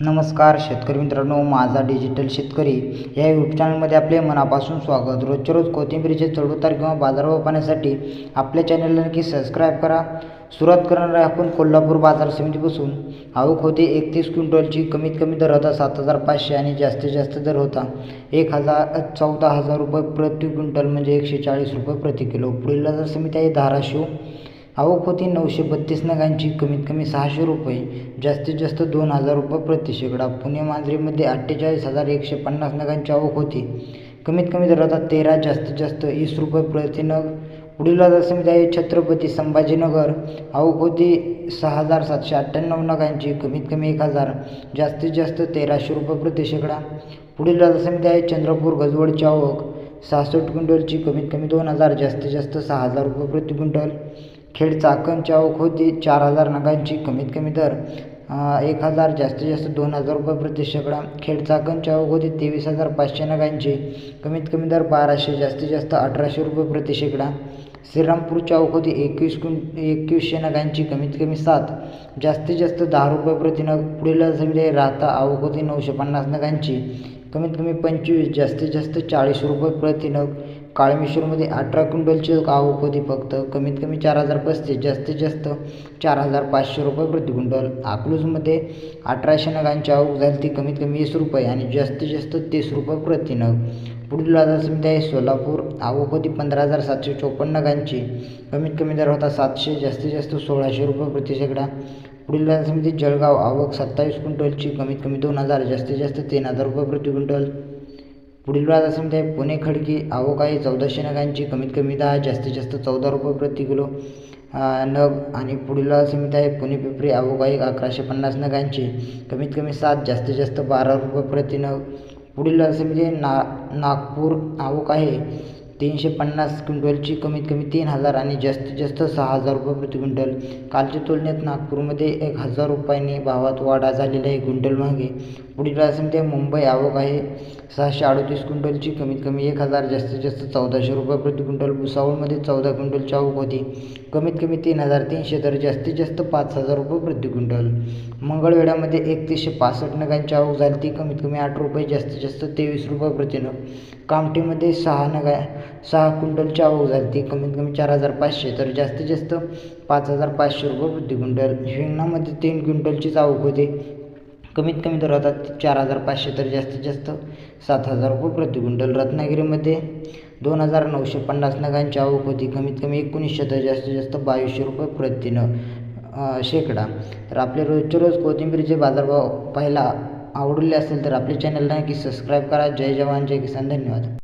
नमस्कार शेतकरी मित्रांनो माझा डिजिटल शेतकरी या यूट्यूब चॅनलमध्ये आपले मनापासून स्वागत. रोजच्या रोज कोथिंबीरीचे चढउतार किंवा बाजारभाव पाहण्यासाठी आपल्या चॅनलला नक्की सबस्क्राईब करा. सुरुवात करणार आहे आपण कोल्हापूर बाजार समितीपासून. आवक होती एकतीस क्विंटलची कमीत कमी दर होता सात हजार पाचशे आणि जास्तीत जास्त दर होता एक हजार चौदा हजार रुपये प्रति क्विंटल म्हणजे एकशे चाळीस रुपये प्रति किलो. पुढील बाजार समिती आहे धाराशिव. आवक होती नऊशे बत्तीस नगांची. कमीत कमी सहाशे रुपये जास्तीत जास्त दोन हजार रुपये प्रति शेकडा. पुणे मांजरीमध्ये अठ्ठेचाळीस हजार एकशे पन्नास नगांची आवक होती. कमीत कमी दर तेरा जास्तीत जास्त वीस रुपये प्रति नग. पुढील बाजार समिती आहे छत्रपती संभाजीनगर. आवक होती सहा हजार सातशे अठ्ठ्याण्णव नगांची कमीत कमी एक हजार जास्तीत जास्त तेराशे रुपये प्रति शेकडा. पुढील बाजार समिती आहे चंद्रपूर गजवडची आवक. सहासष्ट क्विंटलची कमीत कमी दोन हजार जास्तीत जास्त सहा हजार रुपये प्रति क्विंटल. खेड चाकण चौक होती. चार हजार नगांची कमीत कमी दर. एक हजार जास्तीत जास्त दोन हजार रुपये प्रति शेकडा. खेड चाकण चौक होती तेवीस हजार पाचशे नगांची कमीत कमी दर बाराशे जास्तीत जास्त अठराशे रुपये प्रति शेकडा. श्रीरामपूरची चौक होती एकवीस क्विं एकवीसशे नगांची कमीत कमी सात. जास्तीत जास्त दहा रुपये प्रति नग. पुढील समिती राहता आवक होती नऊशे पन्नास नगांची कमीत कमी पंचवीस जास्तीत जास्त चाळीस रुपये प्रति नग. काळमेश्वरमध्ये अठरा क्विंटलची आवक होती फक्त. कमीत कमी चार हजार पस्तीस जास्तीत जास्त चार हजार पाचशे रुपये प्रति क्विंटल. अकलूजमध्ये अठराशे नगांची आवक झाली ती कमीत कमी वीस रुपये आणि जास्तीत जास्त तीस रुपये प्रति नग. पुढील बाजार समिती आहे सोलापूर. आवक होती पंधरा हजार सातशे चोपन्न नगांची. कमीत कमी दर होता सातशे जास्तीत जास्त सोळाशे रुपये प्रति शेकडा पुढील बाजार समिती जळगाव आवक सत्तावीस क्विंटलची कमीत कमी दोन हजार जास्तीत जास्त तीन हजार रुपये प्रति क्विंटल. पुढील वेळात असं म्हणते पुणे खडकी आवक आहे चौदाशे नगांची कमीत कमी दहा जास्तीत जास्त चौदा रुपये प्रति किलो नग आणि पुढील बाजार समिती आहे. पुणे पिपरी आवक आहे अकराशे पन्नास नगांची कमीत कमी सात जास्तीत जास्त बारा रुपये प्रति नग. पुढील असं समिती ना नागपूर आवक आहे तीनशे पन्नास क्विंटलची कमीत कमी तीन हजार आणि जास्तीत जास्त सहा हजार रुपये प्रति क्विंटल. कालच्या तुलनेत नागपूरमध्ये एक हजार रुपयांनी भावात वाढ झालेली आहे क्विंटल मागे पुढील समिती मुंबई आवक आहे. सहाशे अडतीस क्विंटलची कमीत कमी एक हजार जास्तीत जास्त चौदाशे रुपये प्रति क्विंटल. भुसावळमध्ये चौदा क्विंटलची आवक होती. कमीत कमी तीन हजार तीनशे तर जास्तीत जास्त पाच हजार रुपये प्रति क्विंटल. मंगळवेढ्यामध्ये एकतीसशे पासष्ट नगांची आवक झाली ती कमीत कमी आठ रुपये जास्तीत जास्त तेवीस रुपये प्रति नग. कामठीमध्ये सहा नगा सहा क्विंटलची आवक झाली. ती कमीत कमी चार हजार पाचशे तर जास्तीत जास्त पाच हजार पाचशे रुपये प्रति क्विंटल. शेंगणामध्ये तीन क्विंटलचीच आवक होती. कमीत कमी दर होता चार हजार पाचशे तर जास्तीत जास्त सात हजार रुपये प्रति क्विंटल. रत्नागिरीमध्ये दोन हजार नऊशे पन्नास नगांची आवक होती. कमीत कमी एकोणीसशे तर जास्तीत जास्त बावीसशे रुपये प्रति न शेकडा. तर आपले रोजचे रोज कोथिंबीरीचे बाजारभाव पाहायला आवडले असेल तर आपल्या चॅनलला नक्की सबस्क्राईब करा. जय जवान जय किसान. धन्यवाद.